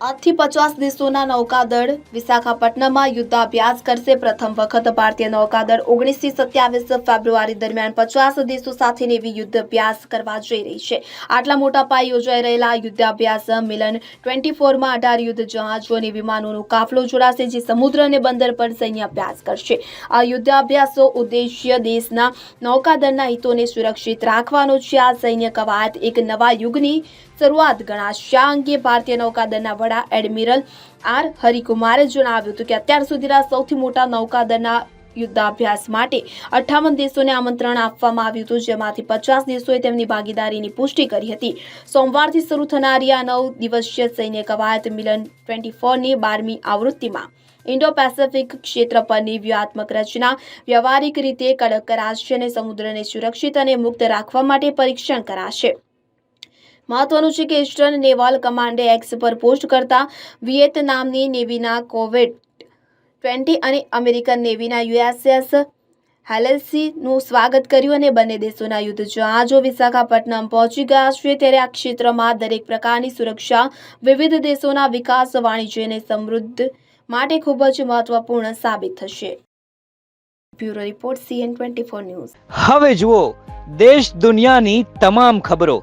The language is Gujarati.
આજથી પચાસ દિવસોના નૌકાદળ વિશાખાપટ્ટનમમાં યુદ્ધાભ્યાસ કરશે. પ્રથમ વખત ભારતીય નૌકાદળ ઓગણીસથી સત્યાવીસ ફેબ્રુઆરી દરમિયાન પચાસ દેશો સાથે નેવી યુદ્ધાભ્યાસ કરવા જઈ રહી છે. આટલા મોટા પાયે યોજાઈ રહેલા યુદ્ધાભ્યાસ મિલન ટ્વેન્ટી ફોરમાં અઢાર યુદ્ધ જહાજો અને વિમાનોનો કાફલો જોડાશે, જે સમુદ્ર અને બંદર પર સૈન્ય અભ્યાસ કરશે. આ યુદ્ધાભ્યાસો ઉદ્દેશ્ય દેશના નૌકાદળના હિતોને સુરક્ષિત રાખવાનો છે. આ સૈન્ય કવાયત એક નવા યુગની શરૂઆત ગણાશે. આ અંગે ભારતીય નૌકાદળના વડા એડમિરલ આર હરિકુમારે જણાવ્યું હતું કે અત્યાર સુધીના સૌથી મોટા નૌકાદળના યુદ્ધાભ્યાસ માટે અઠ્ઠાવન દેશોને આમંત્રણ આપવામાં આવ્યું હતું, જેમાંથી પચાસ દેશોએ તેમની ભાગીદારીની પુષ્ટિ કરી હતી. સોમવારથી શરૂ થનારી આ નવ દિવસીય સૈન્ય કવાયત મિલન ટ્વેન્ટી ફોરની બારમી આવૃત્તિમાં ઇન્ડો પેસેફિક ક્ષેત્ર પરની વ્યૂહાત્મક રચના વ્યવહારિક રીતે કડક કરાશે અને સમુદ્રને સુરક્ષિત અને મુક્ત રાખવા માટે પરીક્ષણ કરાશે. મહત્વનું છે કે ઇસ્ટર્ન નેવલ કમાન્ડે એક્સ પર પોસ્ટ કરતા વિયેતનામની નેવીના કોવિડ ટ્વેન્ટી અને અમેરિકન નેવીના યુએસએસ હેલેસીનું સ્વાગત કર્યું અને બંને દેશોના યુદ્ધ જહાજો વિશાખાપટ્ટનમ પહોંચી ગયા છે. ત્યારે આ ક્ષેત્રમાં દરેક પ્રકારની સુરક્ષા, વિવિધ દેશોના વિકાસ, વાણિજ્ય અને સમૃદ્ધ માટે ખૂબ જ મહત્વપૂર્ણ સાબિત થશે. Bureau report CN twenty four news. હવે જુઓ, દેશ દુનિયાની તમામ ખબરો.